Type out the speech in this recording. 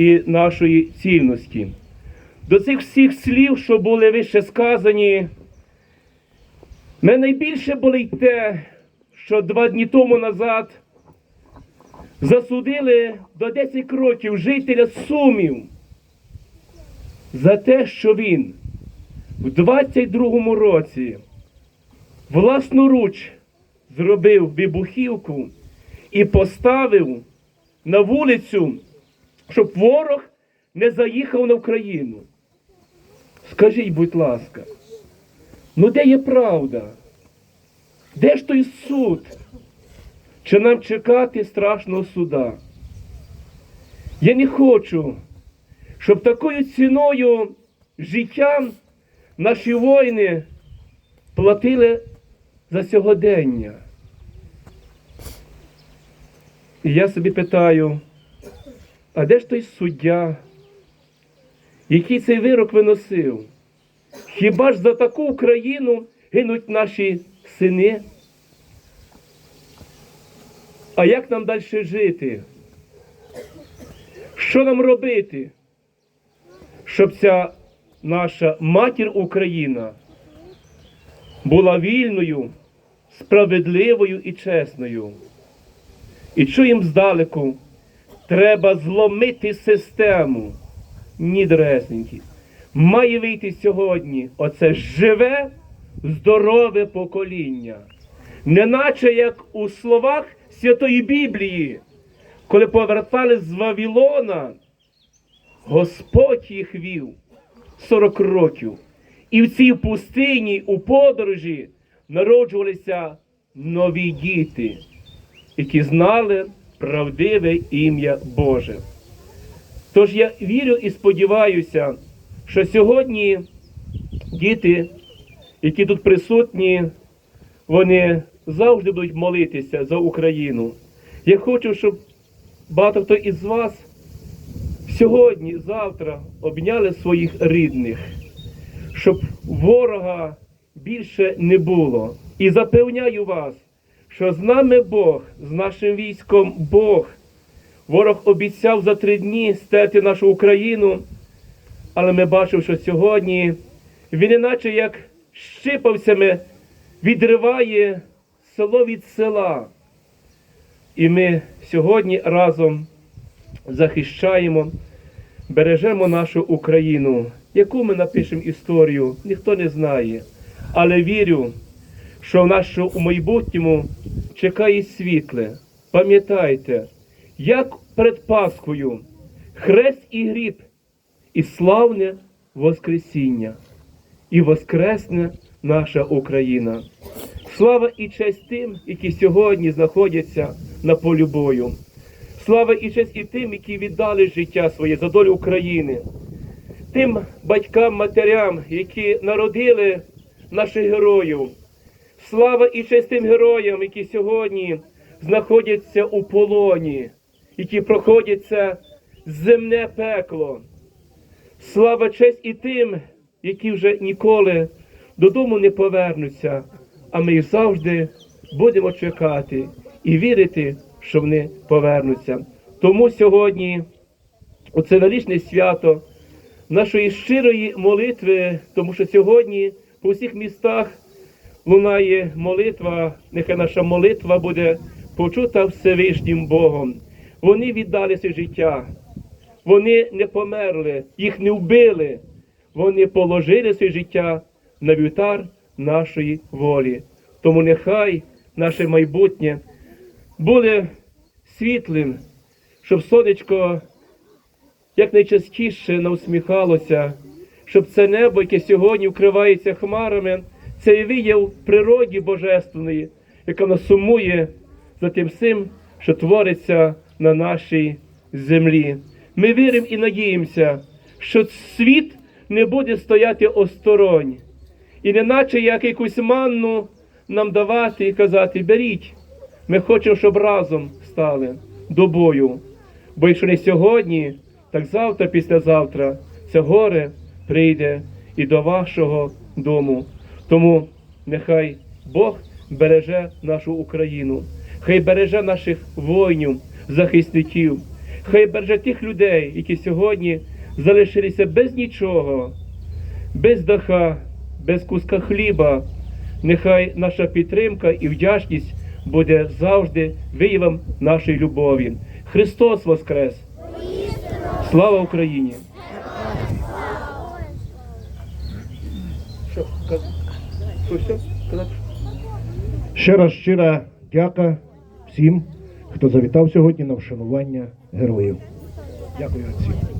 і нашої цільності. До цих всіх слів, що були вище сказані, мене найбільше болить те, що два дні тому назад засудили до 10 років жителя Сумів за те, що він в 22-му році власноруч зробив вибухівку і поставив на вулицю, щоб ворог не заїхав на Україну. Скажіть, будь ласка, ну де є правда? Де ж той суд? Чи нам чекати страшного суда? Я не хочу, щоб такою ціною життя наші воїни платили за сьогодення. І я собі питаю, а де ж той суддя, який цей вирок виносив? Хіба ж за таку Україну гинуть наші сини? А як нам далі жити? Що нам робити, щоб ця наша матір Україна була вільною, справедливою і чесною? І чуєм здалеку, треба зломити систему. Ні, доресенькі. Має вийти сьогодні оце живе, здорове покоління. Неначе як у словах Святої Біблії, коли повертались з Вавилона, Господь їх вів 40 років. І в цій пустині у подорожі народжувалися нові діти, які знали правдиве ім'я Боже. Тож я вірю і сподіваюся, що сьогодні діти, які тут присутні, вони завжди будуть молитися за Україну. Я хочу, щоб багато хто із вас сьогодні, завтра обняли своїх рідних, щоб ворога більше не було. І запевняю вас, що з нами Бог, з нашим військом Бог. Ворог обіцяв за три дні стерти нашу Україну, але ми бачимо, що сьогодні він іначе як щипавцями відриває село від села. І ми сьогодні разом захищаємо, бережемо нашу Україну, яку ми напишемо історію, ніхто не знає. Але вірю, що в нашому майбутньому чекає світле. Пам'ятайте, як перед Пасхою хрест і гріб, і славне Воскресіння, і воскресне наша Україна. Слава і честь тим, які сьогодні знаходяться на полі бою. Слава і честь і тим, які віддали життя своє за долю України, тим батькам, матерям, які народили наших героїв. Слава і честь тим героям, які сьогодні знаходяться у полоні, які проходять це земне пекло. Слава честь і тим, які вже ніколи додому не повернуться, а ми їх завжди будемо чекати і вірити, що вони повернуться. Тому сьогодні, у це величне свято нашої щирої молитви, тому що сьогодні по всіх містах лунає молитва, нехай наша молитва буде почута Всевишнім Богом. Вони віддали своє життя, вони не померли, їх не вбили, вони положили своє життя на вівтар нашої волі. Тому нехай наше майбутнє буде світлим, щоб сонечко якнайчастіше усміхалося, щоб це небо, яке сьогодні вкривається хмарами, це вияв природі божественної, яка нас сумує за тим всім, що твориться на нашій землі. Ми віримо і надіємося, що світ не буде стояти осторонь, і не наче як якусь манну нам давати і казати, беріть, ми хочемо, щоб разом стали до бою. Бо якщо не сьогодні, так завтра, післязавтра, це горе прийде і до вашого дому. Тому нехай Бог береже нашу Україну, хай береже наших воїнів, захисників, Хай береже тих людей, які сьогодні залишилися без нічого, без даха, без куска хліба. Нехай наша підтримка і вдячність буде завжди виявом нашої любові. Христос Воскрес! Слава Україні! Що, каз- що, все? Сказати? Ще раз щира дяка всім, хто завітав сьогодні на вшанування героїв. Дякую, отці.